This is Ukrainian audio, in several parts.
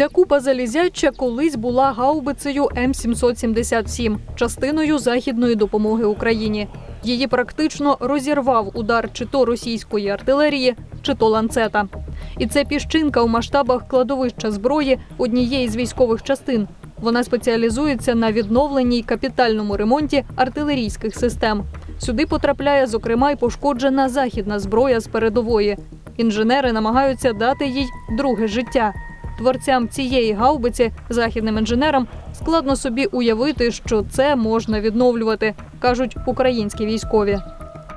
Ця купа залізяча колись була гаубицею М777, частиною західної допомоги Україні. Її практично розірвав удар чи то російської артилерії, чи то ланцета. І це піщинка у масштабах кладовища зброї однієї з військових частин. Вона спеціалізується на відновленні й капітальному ремонті артилерійських систем. Сюди потрапляє, зокрема, й пошкоджена західна зброя з передової. Інженери намагаються дати їй друге життя. Творцям цієї гаубиці, західним інженерам, складно собі уявити, що це можна відновлювати, кажуть українські військові.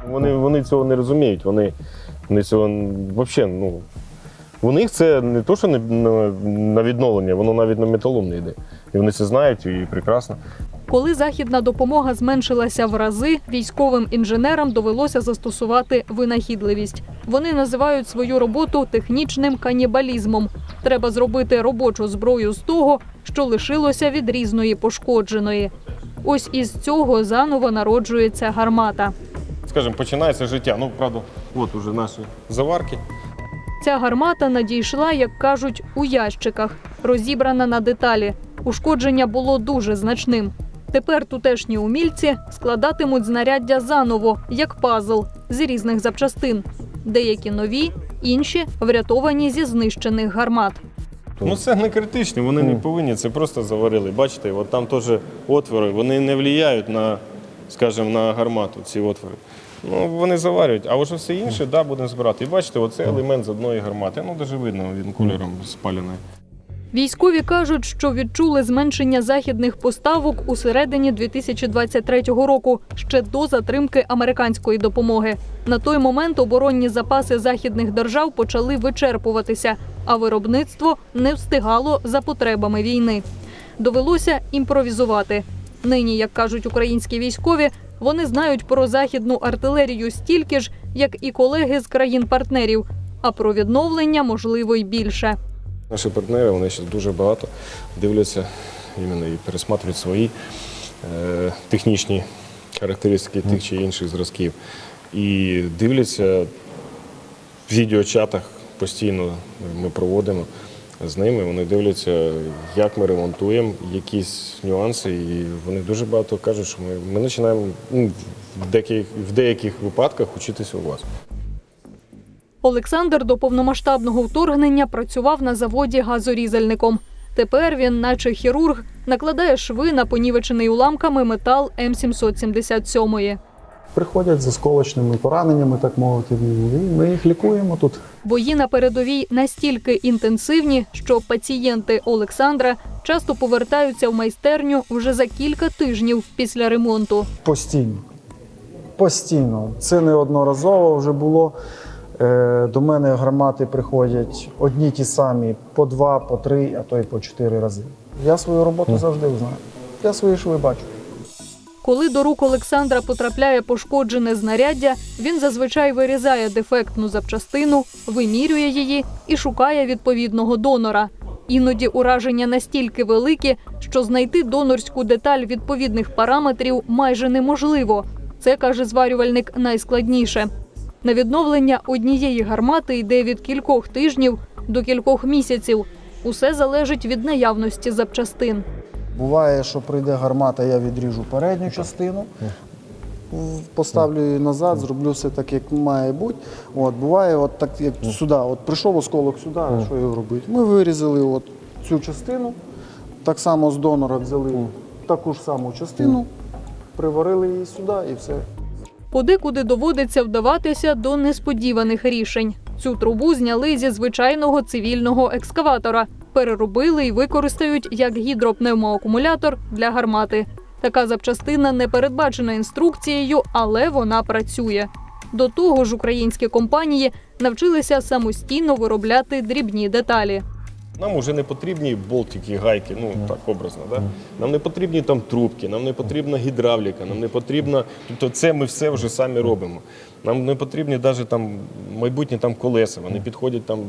Вони, вони цього не розуміють. Вони, вони цього взагалі, ну. У них це не то, що не на, на відновлення, воно навіть на металом не йде. І вони це знають і прекрасно. Коли західна допомога зменшилася в рази, військовим інженерам довелося застосувати винахідливість. Вони називають свою роботу технічним канібалізмом. Треба зробити робочу зброю з того, що лишилося від різної пошкодженої. Ось із цього заново народжується гармата. Скажімо, починається життя. Ну, правда, от уже наші заварки. Ця гармата надійшла, як кажуть, у ящиках, розібрана на деталі. Ушкодження було дуже значним. Тепер тутешні умільці складатимуть знаряддя заново, як пазл з різних запчастин. Деякі нові, інші врятовані зі знищених гармат. Ну це не критично, вони не повинні, це просто заварили. Бачите, от там теж отвори, вони не впливають на, скажімо, на гармату, ці отвори. Ну, вони заварюють, а вже все інше, да, будемо збирати. І бачите, оце елемент з одної гармати. Ну, дуже видно, він кольором спалений. Військові кажуть, що відчули зменшення західних поставок у середині 2023 року, ще до затримки американської допомоги. На той момент оборонні запаси західних держав почали вичерпуватися, а виробництво не встигало за потребами війни. Довелося імпровізувати. Нині, як кажуть українські військові, вони знають про західну артилерію стільки ж, як і колеги з країн-партнерів, а про відновлення можливо й більше. Наші партнери вони ще дуже багато дивляться іменно і пересматривають свої е, технічні характеристики тих чи інших зразків. І дивляться в відеочатах постійно ми проводимо з ними. Вони дивляться, як ми ремонтуємо, якісь нюанси. І вони дуже багато кажуть, що ми, ми починаємо ну, в, деяких, в деяких випадках вчитися у вас. Олександр до повномасштабного вторгнення працював на заводі газорізальником. Тепер він, наче хірург, накладає шви на понівечений уламками метал М777. Приходять з осколочними пораненнями, так мовити, і ми їх лікуємо тут. Бої на передовій настільки інтенсивні, що пацієнти Олександра часто повертаються в майстерню вже за кілька тижнів після ремонту. Постійно. Постійно. Це неодноразово вже було. Е, До мене гармати приходять одні ті самі по два, по три, а то й по чотири рази. Я свою роботу завжди знаю. Я свої шви бачу. Коли до рук Олександра потрапляє пошкоджене знаряддя, він зазвичай вирізає дефектну запчастину, вимірює її і шукає відповідного донора. Іноді ураження настільки великі, що знайти донорську деталь відповідних параметрів майже неможливо. Це каже зварювальник найскладніше. На відновлення однієї гармати йде від кількох тижнів до кількох місяців. Усе залежить від наявності запчастин. Буває, що прийде гармата, я відріжу передню частину, поставлю її назад, зроблю все так, як має бути. От, буває, от так як сюди, от прийшов осколок сюди, а що його робити? Ми вирізали от цю частину, так само з донора взяли таку ж саму частину, приварили її сюди і все. Подекуди доводиться вдаватися до несподіваних рішень. Цю трубу зняли зі звичайного цивільного екскаватора, переробили і використають як гідропневмоакумулятор для гармати. Така запчастина не передбачена інструкцією, але вона працює. До того ж, українські компанії навчилися самостійно виробляти дрібні деталі. Нам вже не потрібні болтики, гайки, ну так образно. Да? Нам не потрібні там трубки, нам не потрібна гідравліка, нам не потрібно. Тобто це ми все вже самі робимо. Нам не потрібні навіть там майбутні там колеса, вони підходять там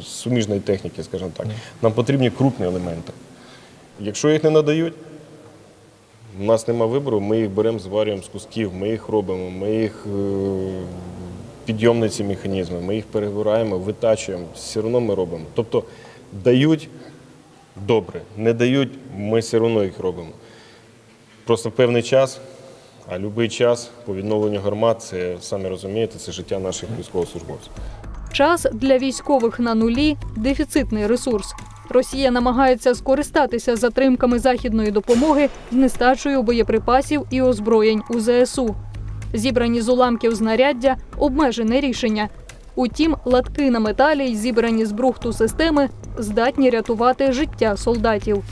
з- суміжної техніки, скажімо так. Нам потрібні крупні елементи. Якщо їх не надають, у нас нема вибору, ми їх беремо, зварюємо з кусків, ми їх робимо, ми їх е, підйомні ці механізми, ми їх перебираємо, витачуємо, все одно ми робимо. Тобто дають добре. Не дають, ми все одно їх робимо. Просто певний час, а будь-який час по відновленню гармат, це самі розумієте, це життя наших військовослужбовців. Час для військових на нулі дефіцитний ресурс. Росія намагається скористатися затримками західної допомоги з нестачею боєприпасів і озброєнь у ЗСУ. Зібрані з уламків знаряддя обмежене рішення. Утім, латки на металі й зібрані з брухту системи здатні рятувати життя солдатів.